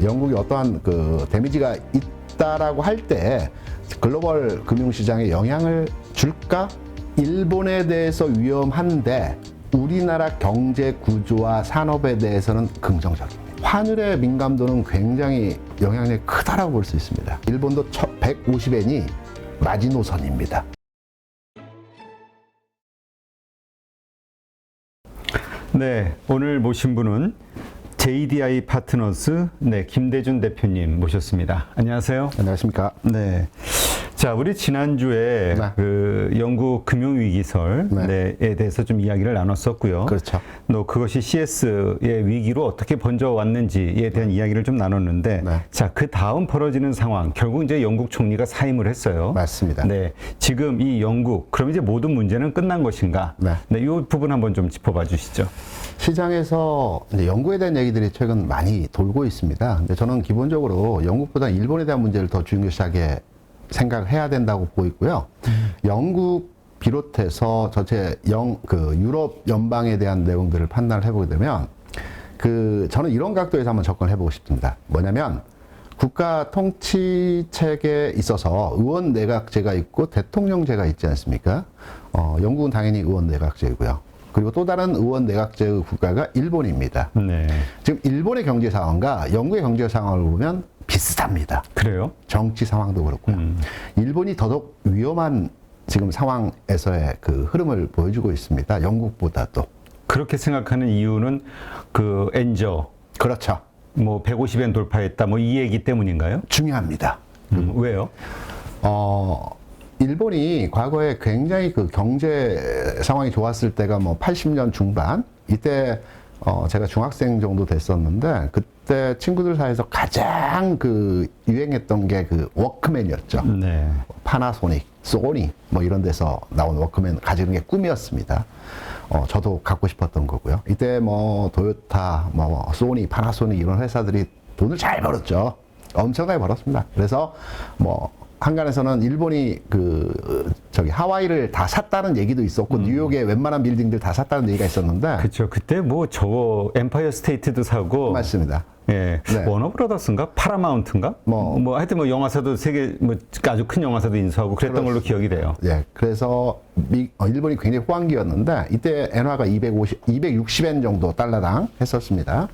영국이 어떠한 그 데미지가 있다라고 할 때 글로벌 금융시장에 영향을 줄까? 일본에 대해서 위험한데 우리나라 경제 구조와 산업에 대해서는 긍정적입니다. 환율의 민감도는 굉장히 영향력이 크다라고 볼 수 있습니다. 일본도 150엔이 마지노선입니다. 네, 오늘 모신 분은 JDI 파트너스 네, 김대준 대표님 모셨습니다. 안녕하세요. 안녕하십니까? 네. 자, 우리 지난주에 네. 그 영국 금융 위기설에 네. 대해서 좀 이야기를 나눴었고요. 그렇죠. 또 그것이 CS의 위기로 어떻게 번져 왔는지에 대한 이야기를 좀 나눴는데, 네. 자, 그 다음 벌어지는 상황, 결국 이제 영국 총리가 사임을 했어요. 맞습니다. 네. 지금 이 영국, 그럼 이제 모든 문제는 끝난 것인가? 네. 이 부분 한번 좀 짚어봐 주시죠. 시장에서 이제 영국에 대한 얘기들이 최근 많이 돌고 있습니다. 근데 저는 기본적으로 영국보다 일본에 대한 문제를 더 중요시하게 생각해야 된다고 보고 있고요. 영국 비롯해서 전체 영, 그 유럽 연방에 대한 내용들을 판단을 해보게 되면 그 저는 이런 각도에서 한번 접근을 해보고 싶습니다. 뭐냐면 국가 통치 체계에 있어서 의원 내각제가 있고 대통령제가 있지 않습니까? 어, 영국은 당연히 의원 내각제이고요. 그리고 또 다른 의원 내각제의 국가가 일본입니다. 네. 지금 일본의 경제 상황과 영국의 경제 상황을 보면 비슷합니다. 그래요? 정치 상황도 그렇고요. 음. 일본이 더더욱 위험한 지금 상황에서의 그 흐름을 보여주고 있습니다. 영국보다도. 그렇게 생각하는 이유는 그 엔저 그렇죠. 뭐 150엔 돌파했다 뭐 이 얘기 때문인가요? 중요합니다. 음, 왜요? 어, 일본이 과거에 굉장히 그 경제 상황이 좋았을 때가 뭐 80년 중반 이때 어, 제가 중학생 정도 됐었는데 그때 친구들 사이에서 가장 그 유행했던 게 그 워크맨이었죠. 네. 파나소닉, 소니 뭐 이런 데서 나온 워크맨 가지는 게 꿈이었습니다. 어, 저도 갖고 싶었던 거고요. 이때 뭐 도요타, 뭐 소니, 파나소닉 이런 회사들이 돈을 잘 벌었죠. 엄청나게 벌었습니다. 그래서 뭐 한간에서는 일본이 그 저기 하와이를 다 샀다는 얘기도 있었고 뉴욕의 웬만한 빌딩들 다 샀다는 얘기가 있었는데 그렇죠. 그때 뭐 저거 엠파이어 스테이트도 사고 맞습니다. 예. 네. 워너브라더스인가? 파라마운트인가? 뭐. 뭐 하여튼 뭐 영화사도 세계 뭐 아주 큰 영화사도 인수하고 그랬던 걸로 기억이 돼요. 예, 그래서 미, 어, 일본이 굉장히 호황기였는데 이때 엔화가 250, 260엔 정도 달러당 했었습니다.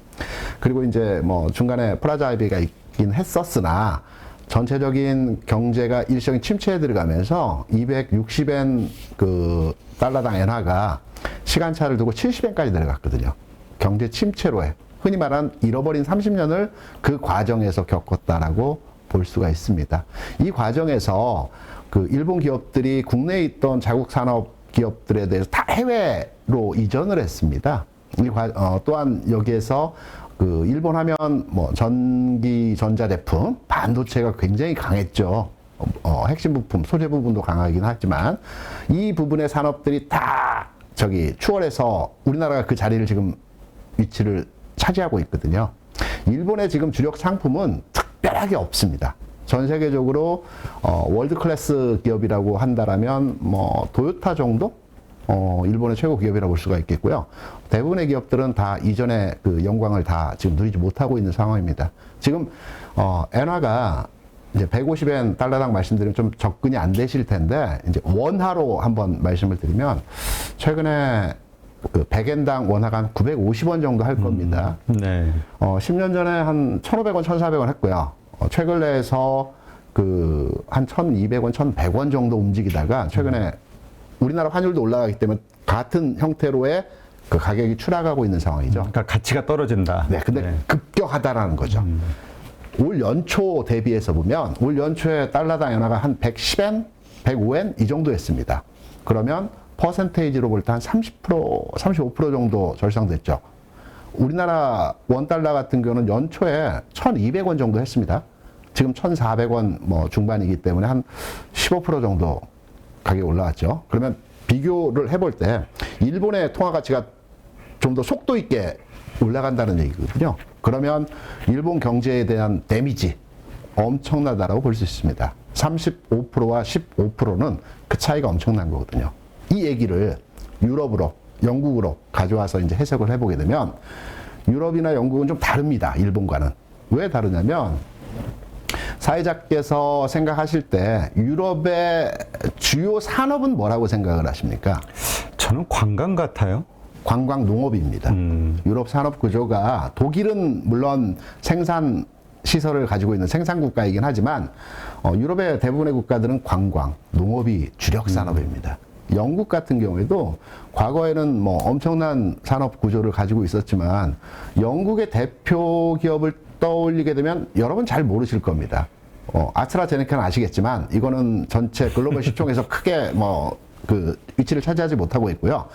그리고 이제 뭐 중간에 프라자이비가 있긴 했었으나 전체적인 경제가 일시적인 침체에 들어가면서 260엔 그 달러당 엔화가 시간차를 두고 70엔까지 내려갔거든요. 경제 침체로 해. 흔히 말하는 잃어버린 30년을 그 과정에서 겪었다라고 볼 수가 있습니다. 이 과정에서 그 일본 기업들이 국내에 있던 자국 산업 기업들에 대해서 다 해외로 이전을 했습니다. 이 과, 어, 또한 여기에서 그 일본 하면 뭐 전기 전자 제품, 반도체가 굉장히 강했죠. 어, 어, 핵심 부품, 소재 부분도 강하긴 하지만 이 부분의 산업들이 다 저기 추월해서 우리나라가 그 자리를 지금 위치를 차지하고 있거든요. 일본의 지금 주력 상품은 특별하게 없습니다. 전 세계적으로 어, 월드 클래스 기업이라고 한다라면 뭐 도요타 정도 어, 일본의 최고 기업이라고 볼 수가 있겠고요. 대부분의 기업들은 다 이전의 그 영광을 다 지금 누리지 못하고 있는 상황입니다. 지금 어, 엔화가 이제 150엔 달러당 말씀드리면 좀 접근이 안 되실 텐데 이제 원화로 한번 말씀을 드리면 최근에 그 100엔당 원화가 한 950원 정도 할 겁니다. 네. 어, 10년 전에 한 1,500원, 1,400원 했고요. 어, 최근에서 그 한 1,200원, 1,100원 정도 움직이다가 최근에 우리나라 환율도 올라가기 때문에 같은 형태로의 그 가격이 추락하고 있는 상황이죠. 그러니까 가치가 떨어진다. 네, 근데 급격하다라는 거죠. 올 연초 대비해서 보면 올 연초에 달러당 엔화가 한 110엔, 105엔 이 정도 했습니다. 그러면 퍼센테이지로 볼 때 한 30%, 35% 정도 절상됐죠. 우리나라 원 달러 같은 경우는 연초에 1,200원 정도 했습니다. 지금 1,400원 뭐 중반이기 때문에 한 15% 정도 가격이 올라왔죠. 그러면 비교를 해볼 때 일본의 통화 가치가 좀 더 속도 있게 올라간다는 얘기거든요. 그러면 일본 경제에 대한 데미지 엄청나다라고 볼 수 있습니다. 35%와 15%는 그 차이가 엄청난 거거든요. 이 얘기를 유럽으로, 영국으로 가져와서 이제 해석을 해보게 되면 유럽이나 영국은 좀 다릅니다. 일본과는. 왜 다르냐면 사회자께서 생각하실 때 유럽의 주요 산업은 뭐라고 생각을 하십니까? 저는 관광 같아요. 관광 농업입니다. 음. 유럽 산업 구조가 독일은 물론 생산 시설을 가지고 있는 생산 국가이긴 하지만 어, 유럽의 대부분의 국가들은 관광, 농업이 주력 산업입니다. 영국 같은 경우에도 과거에는 뭐 엄청난 산업 구조를 가지고 있었지만 영국의 대표 기업을 떠올리게 되면 여러분 잘 모르실 겁니다. 어, 아스트라제네카는 아시겠지만 이거는 전체 글로벌 시총에서 크게 뭐 그 위치를 차지하지 못하고 있고요.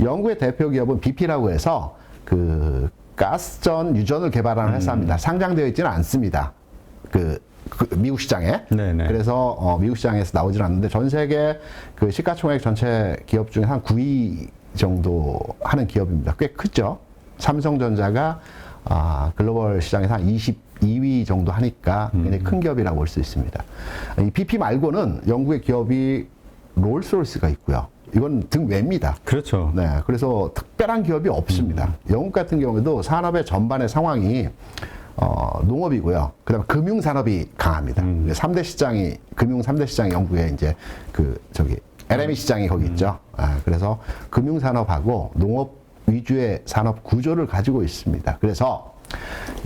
영국의 대표 기업은 BP라고 해서 그 가스전 유전을 개발하는 회사입니다. 상장되어 있지는 않습니다. 그, 그 미국 시장에. 네네. 그래서 어, 미국 시장에서 나오질 않는데 전 세계 그 시가총액 전체 기업 중에 한 9위 정도 하는 기업입니다. 꽤 크죠. 삼성전자가 아, 글로벌 시장에서 한 22위 정도 하니까 굉장히 큰 기업이라고 볼 수 있습니다. 이 BP 말고는 영국의 기업이 롤스로이스가 있고요. 이건 등외입니다. 그렇죠. 네, 그래서 특별한 기업이 없습니다. 영국 같은 경우에도 산업의 전반의 상황이 어, 농업이고요. 그 다음에 금융 산업이 강합니다. 삼 3대 시장이 금융 3대 시장이 영국에 이제 그 저기 LME 시장이 거기 있죠. 아, 그래서 금융 산업하고 농업 위주의 산업 구조를 가지고 있습니다. 그래서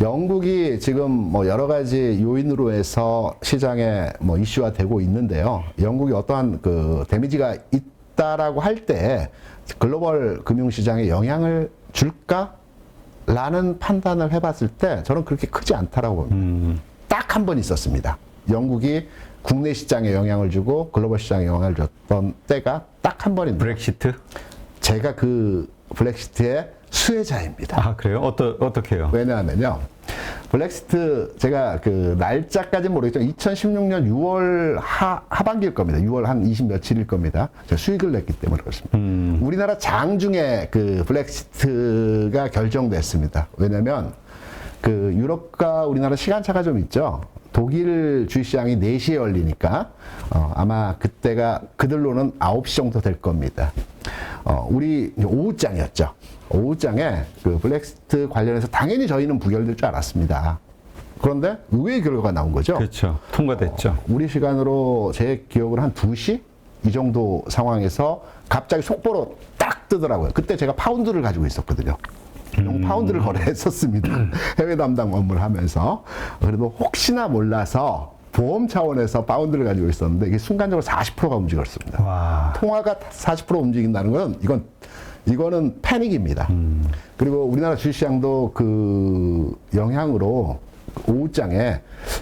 영국이 지금 뭐 여러 가지 요인으로 해서 시장에 뭐 이슈화 되고 있는데요. 영국이 어떠한 그 데미지가 있다라고 할 때 글로벌 금융시장에 영향을 줄까? 라는 판단을 해봤을 때 저는 그렇게 크지 않다라고 봅니다. 음, 딱한 번 있었습니다. 영국이 국내 시장에 영향을 주고 글로벌 시장에 영향을 줬던 때가 딱 한 번입니다. 브렉시트? 제가 그 블랙시트의 수혜자입니다. 아, 그래요? 어떠, 어떻게요? 왜냐하면요. 블랙시트 제가 그 날짜까지는 모르겠지만 2016년 6월 하, 하반기일 겁니다. 6월 한 20 며칠일 겁니다. 제가 수익을 냈기 때문에 그렇습니다. 음. 우리나라 장 중에 그 블랙시트가 결정됐습니다. 왜냐면 그 유럽과 우리나라 시간차가 좀 있죠. 독일 주시장이 4시에 열리니까 어, 아마 그때가 그들로는 9시 정도 될 겁니다. 어, 우리 오후장이었죠. 오후장에 그 블랙시트 관련해서 당연히 저희는 부결될 줄 알았습니다. 그런데 의외의 결과가 나온 거죠. 그렇죠. 통과됐죠. 우리 시간으로 제 기억으로 한 2시? 이 정도 상황에서 갑자기 속보로 딱 뜨더라고요. 그때 제가 파운드를 가지고 있었거든요. 용 파운드를 거래했었습니다. 해외 담당 업무를 하면서. 그래도 혹시나 몰라서 보험 차원에서 파운드를 가지고 있었는데 이게 순간적으로 40%가 움직였습니다. 와. 통화가 40% 움직인다는 건 이건 이거는 패닉입니다. 그리고 우리나라 주식시장도 그 영향으로 오후장에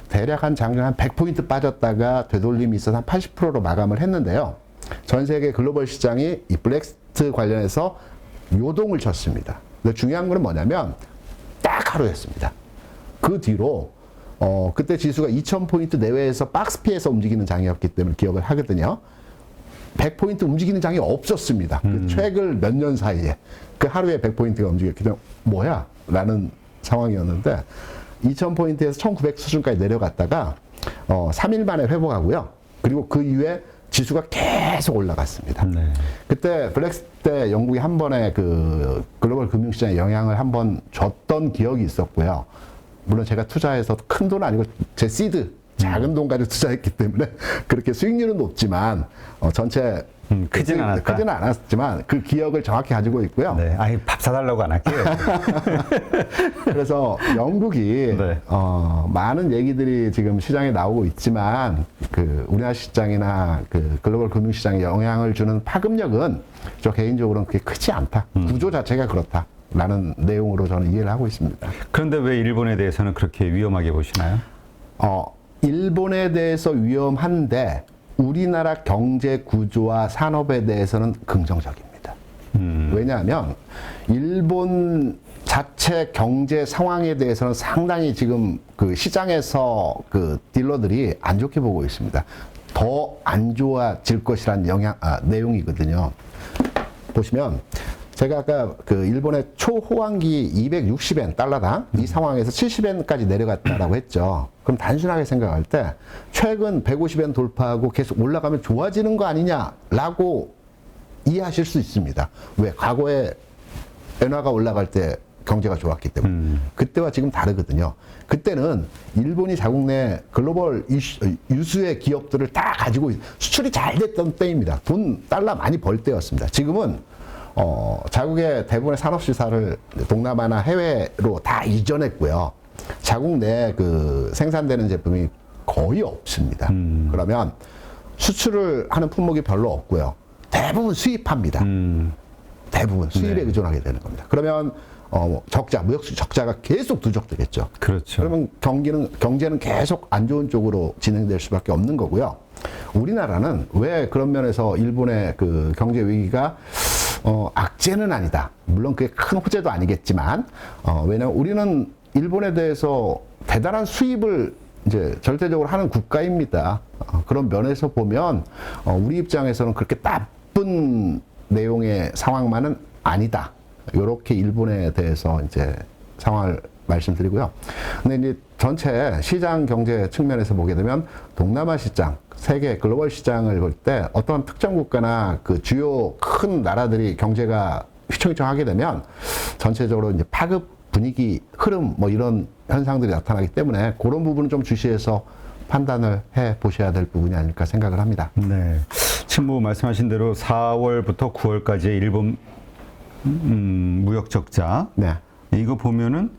대략 한 장중 한 100포인트 빠졌다가 되돌림이 있어서 한 80%로 마감을 했는데요. 전 세계 글로벌 시장이 이 블랙스트 관련해서 요동을 쳤습니다. 근데 중요한 거는 뭐냐면 딱 하루였습니다. 그 뒤로 어 그때 지수가 2000포인트 내외에서 박스피에서 움직이는 장이었기 때문에 기억을 하거든요. 100포인트 움직이는 장이 없었습니다. 그 최근 몇 년 사이에 그 하루에 100포인트가 움직였기 때문에 뭐야? 라는 상황이었는데 2000포인트에서 1900 수준까지 내려갔다가 어 3일 만에 회복하고요. 그리고 그 이후에 지수가 계속 올라갔습니다. 네. 그때 블랙스 때 영국이 한 번에 그 글로벌 금융시장에 영향을 한 번 줬던 기억이 있었고요. 물론 제가 투자해서 큰 돈 아니고 제 시드 작은 돈 가지고 투자했기 때문에 그렇게 수익률은 높지만 어, 전체 음, 크진 수익- 않았다. 크지는 않았지만 그 기억을 정확히 가지고 있고요. 네. 아니, 밥 사달라고 안 할게요. 그래서 영국이 네. 어, 많은 얘기들이 지금 시장에 나오고 있지만 그 우리나라 시장이나 그 글로벌 금융 시장에 영향을 주는 파급력은 저 개인적으로는 그게 크지 않다. 음. 구조 자체가 그렇다 라는 내용으로 저는 이해를 하고 있습니다. 그런데 왜 일본에 대해서는 그렇게 위험하게 보시나요? 어, 일본에 대해서 위험한데 우리나라 경제 구조와 산업에 대해서는 긍정적입니다. 음, 왜냐하면 일본 자체 경제 상황에 대해서는 상당히 지금 그 시장에서 그 딜러들이 안 좋게 보고 있습니다. 더 안 좋아질 것이란 영향 아, 내용이거든요. 보시면 제가 아까 그 일본의 초호황기 260엔 달러당 이 상황에서 70엔까지 내려갔다라고 했죠. 그럼 단순하게 생각할 때 최근 150엔 돌파하고 계속 올라가면 좋아지는 거 아니냐라고 이해하실 수 있습니다. 왜? 과거에 엔화가 올라갈 때 경제가 좋았기 때문에 음. 그때와 지금 다르거든요. 그때는 일본이 자국 내 글로벌 이슈, 유수의 기업들을 다 가지고 있- 수출이 잘 됐던 때입니다. 돈 달러 많이 벌 때였습니다. 지금은 어, 자국의 대부분의 산업 시설을 동남아나 해외로 다 이전했고요. 자국 내 그 생산되는 제품이 거의 없습니다. 그러면 수출을 하는 품목이 별로 없고요. 대부분 수입합니다. 음. 대부분 수입에 의존하게 되는 겁니다. 그러면 어, 적자, 무역수 적자가 계속 누적되겠죠. 그렇죠. 그러면 경기는 경제는 계속 안 좋은 쪽으로 진행될 수밖에 없는 거고요. 우리나라는 왜 그런 면에서 일본의 그 경제 위기가 어, 악재는 아니다. 물론 그게 큰 호재도 아니겠지만 어, 왜냐하면 우리는 일본에 대해서 대단한 수입을 이제 절대적으로 하는 국가입니다. 어, 그런 면에서 보면 어, 우리 입장에서는 그렇게 나쁜 내용의 상황만은 아니다. 이렇게 일본에 대해서 이제 상황을 말씀드리고요. 근데 이제 전체 시장 경제 측면에서 보게 되면 동남아 시장, 세계 글로벌 시장을 볼 때 어떤 특정 국가나 그 주요 큰 나라들이 경제가 휘청휘청하게 되면 전체적으로 이제 파급 분위기 흐름 뭐 이런 현상들이 나타나기 때문에 그런 부분은 좀 주시해서 판단을 해 보셔야 될 부분이 아닐까 생각을 합니다. 네. 친구 말씀하신 대로 4월부터 9월까지의 일본 음, 무역 적자 네. 이거 보면은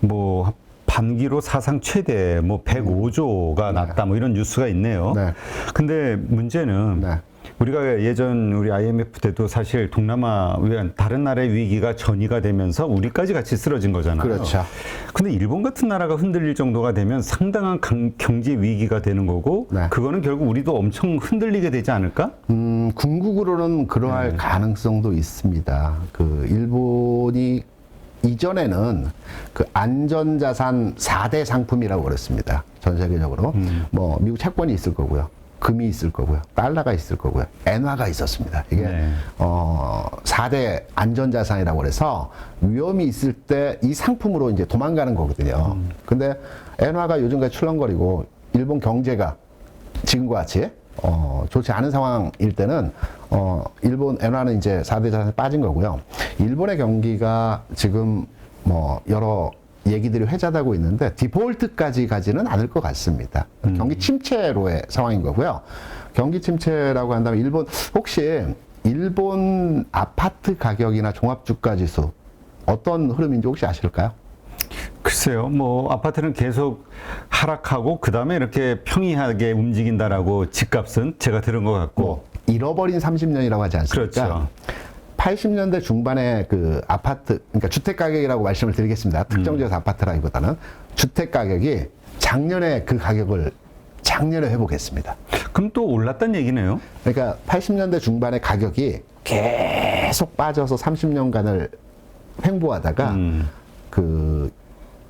뭐 반기로 사상 최대 뭐 105조가 났다 뭐 이런 뉴스가 있네요. 네. 근데 문제는 네. 우리가 예전 우리 IMF 때도 사실 동남아 외 다른 나라의 위기가 전이가 되면서 우리까지 같이 쓰러진 거잖아요. 그렇죠. 근데 일본 같은 나라가 흔들릴 정도가 되면 상당한 강- 경제 위기가 되는 거고 네. 그거는 결국 우리도 엄청 흔들리게 되지 않을까? 음, 궁극으로는 그러할 가능성도 있습니다. 그 일본이 이전에는 그 안전자산 4대 상품이라고 그랬습니다. 전 세계적으로. 뭐 미국 채권이 있을 거고요. 금이 있을 거고요. 달러가 있을 거고요. 엔화가 있었습니다. 이게 네. 어 4대 안전자산이라고 그래서 위험이 있을 때 이 상품으로 이제 도망가는 거거든요. 근데 엔화가 요즘까지 출렁거리고 일본 경제가 지금과 같이 어, 좋지 않은 상황일 때는 어, 일본 엔화는 이제 4대 자산에 빠진 거고요. 일본의 경기가 지금 뭐 여러 얘기들이 회자되고 있는데 디폴트까지 가지는 않을 것 같습니다. 경기 침체로의 상황인 거고요. 경기 침체라고 한다면 일본 혹시 일본 아파트 가격이나 종합주가 지수 어떤 흐름인지 혹시 아실까요? 글쎄요, 뭐 아파트는 계속 하락하고 그 다음에 이렇게 평이하게 움직인다라고 집값은 제가 들은 것 같고 뭐 잃어버린 30년이라고 하지 않습니까? 그렇죠. 80년대 중반에 그 아파트, 그러니까 주택 가격이라고 말씀을 드리겠습니다. 특정 지역 아파트라기보다는 주택 가격이 작년에 그 가격을 작년에 회복했습니다. 그럼 또 올랐단 얘기네요. 그러니까 80년대 중반의 가격이 계속 빠져서 30년간을 횡보하다가 음. 그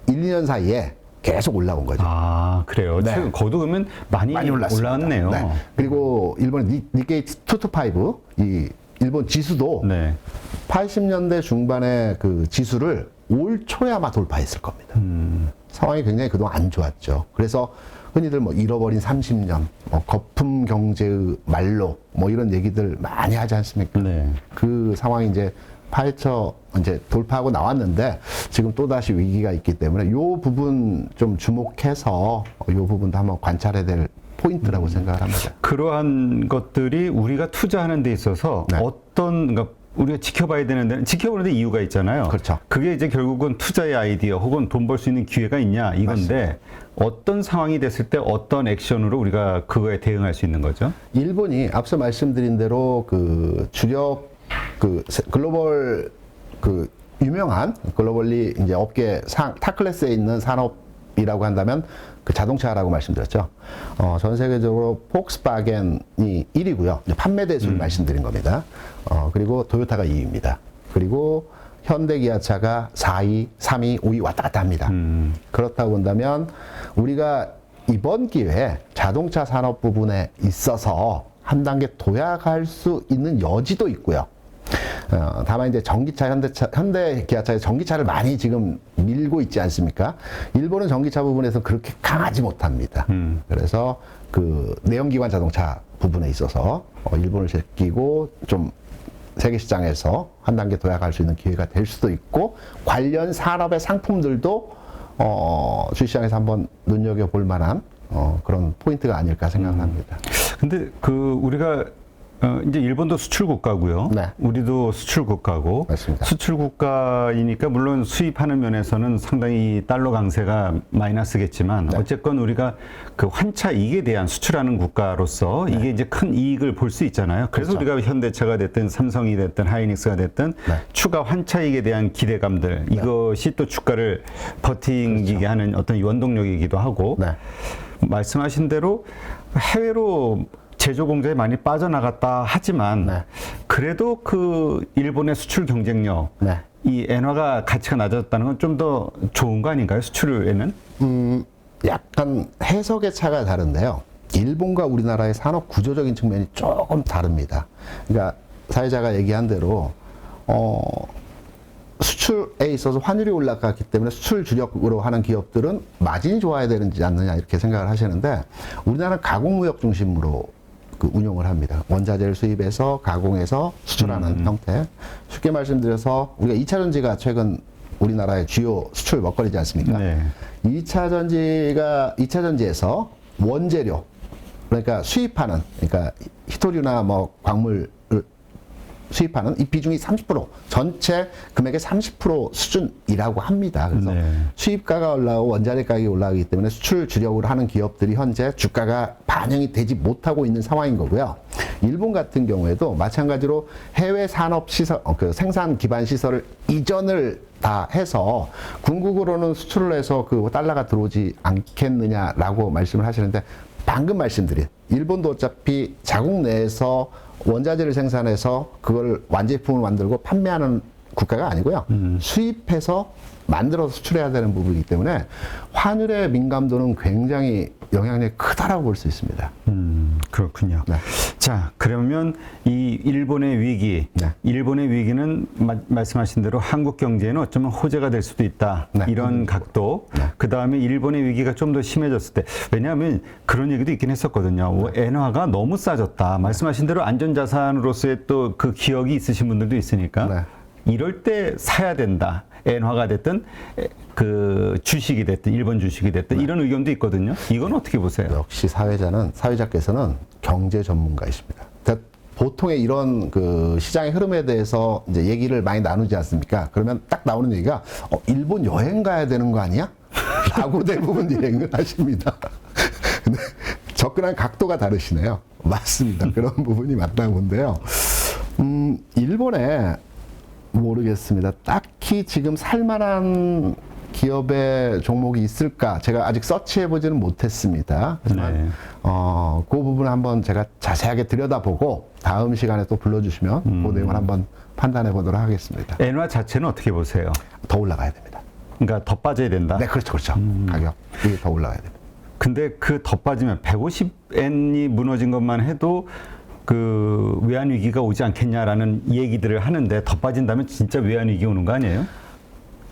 1, 2년 사이에 계속 올라온 거죠. 아 그래요. 네. 최근 그러면 많이, 많이. 올랐네요. 네. 그리고 일본 니, 니케이 225, 이 일본 지수도 네. 80년대 중반에 그 지수를 올 초에 아마 돌파했을 겁니다. 음. 상황이 굉장히 그동안 안 좋았죠. 그래서 흔히들 뭐 잃어버린 30년, 뭐 거품 경제의 말로 뭐 이런 얘기들 많이 하지 않습니까? 네. 그 상황이 이제 파헤쳐 이제 돌파하고 나왔는데 지금 또 다시 위기가 있기 때문에 요 부분 좀 주목해서 요 부분도 한번 관찰해야 될 포인트라고 생각을 합니다. 그러한 것들이 우리가 투자하는 데 있어서 네. 어떤 그러니까 우리가 지켜봐야 되는데 지켜보는데 이유가 있잖아요. 그렇죠. 그게 이제 결국은 투자의 아이디어 혹은 돈 벌 수 있는 기회가 있냐 이건데 어떤 상황이 됐을 때 어떤 액션으로 우리가 그거에 대응할 수 있는 거죠? 일본이 앞서 말씀드린 대로 그 주력 그 세- 글로벌 그 유명한 글로벌리 이제 업계 상, 타 클래스에 있는 산업이라고 한다면 그 자동차라고 말씀드렸죠. 어, 전 세계적으로 폭스바겐이 1위고요. 판매 대수를 말씀드린 겁니다. 어, 그리고 토요타가 2위입니다. 그리고 현대 기아차가 4위, 3위, 5위 왔다 갔다 합니다. 그렇다고 본다면 우리가 이번 기회에 자동차 산업 부분에 있어서 한 단계 도약할 수 있는 여지도 있고요. 어, 다만 이제 전기차, 현대차, 현대 기아차의 전기차를 많이 지금 밀고 있지 않습니까? 일본은 전기차 부분에서 그렇게 강하지 못합니다. 그래서 그 내연기관 자동차 부분에 있어서 어, 일본을 제끼고 좀 세계 시장에서 한 단계 도약할 수 있는 기회가 될 수도 있고 관련 산업의 상품들도 어, 주시장에서 한번 눈여겨 볼 만한 어, 그런 포인트가 아닐까 생각을 합니다. 근데 그 우리가 어, 이제 일본도 수출 국가고요. 네. 우리도 수출 국가고 맞습니다. 수출 국가이니까 물론 수입하는 면에서는 상당히 이 달러 강세가 마이너스겠지만 네. 어쨌건 우리가 그 환차 이익에 대한 수출하는 국가로서 이게 이제 큰 이익을 볼 수 있잖아요. 그래서 네. 그렇죠. 우리가 현대차가 됐든 삼성이 됐든 하이닉스가 됐든 네. 추가 환차 이익에 대한 기대감들 이것이 또 주가를 버티게 하는 어떤 원동력이기도 하고 그렇죠. 네. 말씀하신 대로 해외로 제조 공장이 많이 빠져나갔다 하지만 네. 그래도 그 일본의 수출 경쟁력 네. 이 엔화가 가치가 낮아졌다는 건 좀 더 좋은 거 아닌가요? 수출에는? 음, 약간 해석의 차가 다른데요. 일본과 우리나라의 산업 구조적인 측면이 조금 다릅니다. 그러니까 사회자가 얘기한 대로 어, 수출에 있어서 환율이 올라갔기 때문에 수출 주력으로 하는 기업들은 마진이 좋아야 되는지 않느냐 이렇게 생각을 하시는데 우리나라는 가공무역 중심으로 그 운용을 합니다. 원자재를 수입해서 가공해서 수출하는 형태. 쉽게 말씀드려서 우리가 2차 전지가 최근 우리나라의 주요 수출 먹거리지 않습니까? 네. 2차 전지가 2차 전지에서 원재료 그러니까 수입하는 그러니까 히토류나 뭐 광물을 수입하는 이 비중이 30% 전체 금액의 30% 수준이라고 합니다. 그래서 네. 수입가가 올라오고 원자재 가격이 올라가기 때문에 수출 주력으로 하는 기업들이 현재 주가가 반영이 되지 못하고 있는 상황인 거고요. 일본 같은 경우에도 마찬가지로 해외 산업 시설, 어, 그 생산 기반 시설을 이전을 다 해서 궁극으로는 수출을 해서 그 달러가 들어오지 않겠느냐라고 말씀을 하시는데 방금 말씀드린 일본도 어차피 자국 내에서 원자재를 생산해서 그걸 완제품을 만들고 판매하는 국가가 아니고요. 수입해서 만들어서 수출해야 되는 부분이기 때문에 환율의 민감도는 굉장히 영향력이 크다라고 볼 수 있습니다. 음, 그렇군요. 네. 자, 그러면 이 일본의 위기, 네. 일본의 위기는 마- 말씀하신 대로 한국 경제에는 어쩌면 호재가 될 수도 있다. 네. 이런 각도. 네. 그 다음에 일본의 위기가 좀 더 심해졌을 때, 왜냐하면 그런 얘기도 있긴 했었거든요. 뭐 네. 엔화가 너무 싸졌다. 말씀하신 대로 안전자산으로서의 또 그 기억이 있으신 분들도 있으니까. 네. 이럴 때 사야 된다. 엔화가 됐든 에, 그 주식이 됐든 일본 주식이 됐든 이런 의견도 있거든요. 이건 어떻게 보세요? 역시 사회자는 사회자께서는 경제 전문가이십니다. 그러니까 보통의 이런 그 시장의 흐름에 대해서 이제 얘기를 많이 나누지 않습니까? 그러면 딱 나오는 얘기가 어, 일본 여행 가야 되는 거 아니야? 라고 대부분 여행을 하십니다. 근데 접근한 각도가 다르시네요. 맞습니다. 그런 부분이 맞다고 본데요. 음, 일본에 모르겠습니다. 딱히 지금 살만한 기업의 종목이 있을까? 제가 아직 서치해 보지는 못했습니다. 하지만 네. 어, 그 부분 한번 제가 자세하게 들여다보고 다음 시간에 또 불러주시면 그 내용을 한번 판단해 보도록 하겠습니다. 엔화 자체는 어떻게 보세요? 더 올라가야 됩니다. 그러니까 더 빠져야 된다. 네, 그렇죠, 그렇죠. 가격이 더 올라가야 됩니다. 근데 그 더 빠지면 150엔이 무너진 것만 해도 그 외환 위기가 오지 않겠냐라는 얘기들을 하는데 더 빠진다면 진짜 외환 위기 오는 거 아니에요?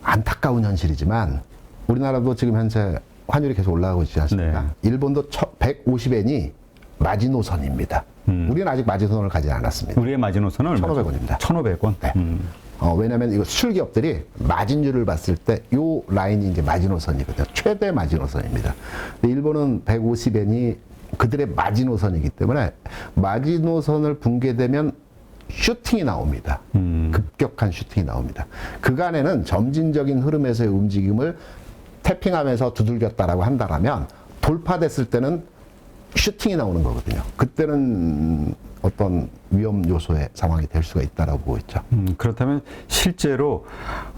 안타까운 현실이지만 우리나라도 지금 현재 환율이 계속 올라가고 있지 않습니까? 네. 일본도 150엔이 마지노선입니다. 우리는 아직 마지노선을 가지 않았습니다. 우리의 마지노선은 얼마죠? 1,500원 입니다. 1,500원. 네. 음. 어, 왜냐하면 이거 수출 기업들이 마진율을 봤을 때 요 라인이 이제 마지노선이거든요. 최대 마지노선입니다. 근데 일본은 150엔이 그들의 마지노선이기 때문에 마지노선을 붕괴되면 슈팅이 나옵니다. 급격한 슈팅이 나옵니다. 그간에는 점진적인 흐름에서의 움직임을 태핑하면서 두들겼다라고 한다라면 돌파됐을 때는 슈팅이 나오는 거거든요. 그때는 어떤 위험 요소의 상황이 될 수가 있다라고 보고 있죠. 음, 그렇다면 실제로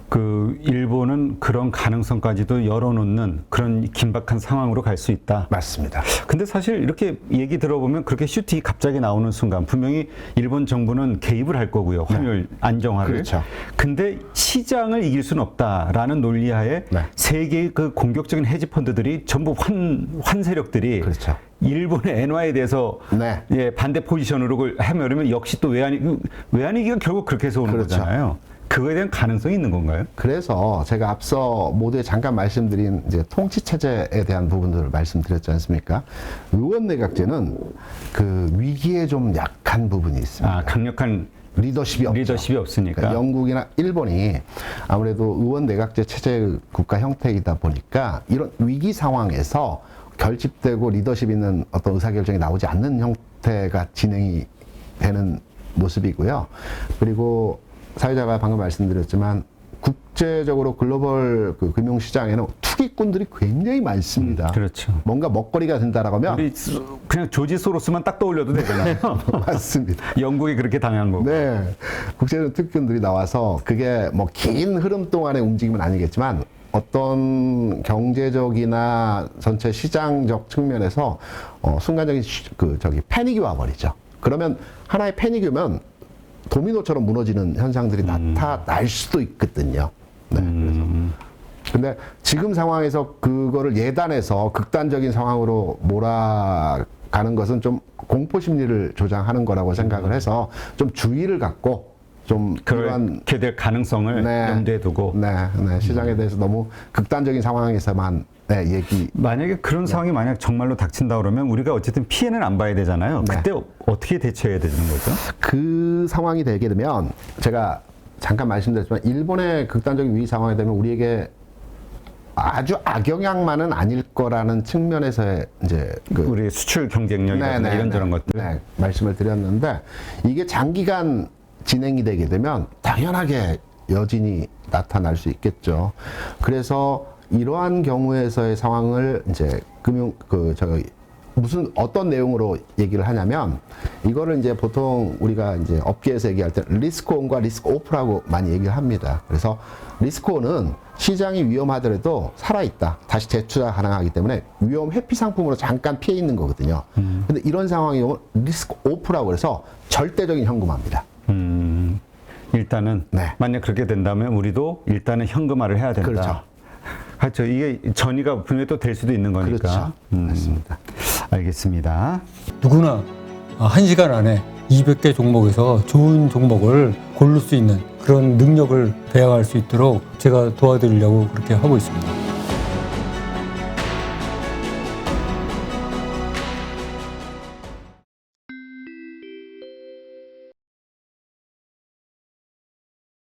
그 일본은 그런 가능성까지도 열어놓는 그런 긴박한 상황으로 갈 수 있다. 맞습니다. 근데 사실 이렇게 얘기 들어보면 그렇게 슈팅이 갑자기 나오는 순간 분명히 일본 정부는 개입을 할 거고요. 환율 안정화를. 그렇죠. 근데 시장을 이길 수는 없다라는 논리하에 네. 세계의 그 공격적인 헤지 펀드들이 전부 환, 환 세력들이 그렇죠. 일본의 엔화에 대해서 네. 예, 반대 포지션으로 그걸 하면 역시 또 외환위 외환위기가 결국 그렇게 해서 오는 그렇죠. 거잖아요. 그거에 대한 가능성이 있는 건가요? 그래서 제가 앞서 모두에 잠깐 말씀드린 이제 통치 체제에 대한 부분들을 말씀드렸지 않습니까? 의원 내각제는 그 위기에 좀 약한 부분이 있습니다. 아, 강력한 리더십이 없죠. 리더십이 없으니까. 그러니까 영국이나 일본이 아무래도 의원 내각제 체제 국가 형태이다 보니까 이런 위기 상황에서 결집되고 리더십 있는 어떤 의사결정이 나오지 않는 형태가 진행이 되는 모습이고요. 그리고 사회자가 방금 말씀드렸지만 국제적으로 글로벌 그 금융 시장에는 투기꾼들이 굉장히 많습니다. 그렇죠. 뭔가 먹거리가 된다라고 하면 우리 스- 그냥 조지 소로스만 딱 떠올려도 되잖아요. 맞습니다. 영국이 그렇게 당한 거고. 네. 국제적 특권들이 나와서 그게 뭐 긴 흐름 동안의 움직임은 아니겠지만 어떤 경제적이나 전체 시장적 측면에서 어, 순간적인 시- 그 저기 패닉이 와버리죠. 그러면 하나의 패닉이 면 도미노처럼 무너지는 현상들이 나타날 수도 있거든요. 네. 그래서 근데 지금 상황에서 그거를 예단해서 극단적인 상황으로 몰아 가는 것은 좀 공포 심리를 조장하는 거라고 생각을 해서 좀 주의를 갖고 좀 그렇게 될 가능성을 염두에 두고 네, 네, 시장에 대해서 너무 극단적인 상황에서만 네, 얘기 만약에 그런 상황이 만약 정말로 닥친다 그러면 우리가 어쨌든 피해는 안 봐야 되잖아요. 네. 그때 어떻게 대처해야 되는 거죠? 그 상황이 되게 되면 제가 잠깐 말씀드렸지만 일본의 극단적인 위기 상황이 되면 우리에게 아주 악영향만은 아닐 거라는 측면에서의 이제 그 우리 수출 경쟁력이나 네, 네, 이런저런 네. 것들. 네, 말씀을 드렸는데 이게 장기간 진행이 되게 되면 당연하게 여진이 나타날 수 있겠죠. 그래서 이러한 경우에서의 상황을 이제 금융 그 저기 무슨 어떤 내용으로 얘기를 하냐면 이거를 이제 보통 우리가 이제 업계에서 얘기할 때 리스크 온과 리스크 오프라고 많이 얘기를 합니다. 그래서 리스크 온은 시장이 위험하더라도 살아있다. 다시 재투자 가능하기 때문에 위험 회피 상품으로 잠깐 피해 있는 거거든요. 근데 이런 상황이 오면 리스크 오프라고 그래서 절대적인 현금화입니다. 음, 일단은 네. 만약 그렇게 된다면 우리도 일단은 현금화를 해야 된다. 그렇죠. 그렇죠. 이게 전이가 분명히 또 될 수도 있는 거니까. 그렇죠. 음, 맞습니다. 알겠습니다. 누구나 한 시간 안에 200개 종목에서 좋은 종목을 고를 수 있는 그런 능력을 배양할 수 있도록 제가 도와드리려고 그렇게 하고 있습니다.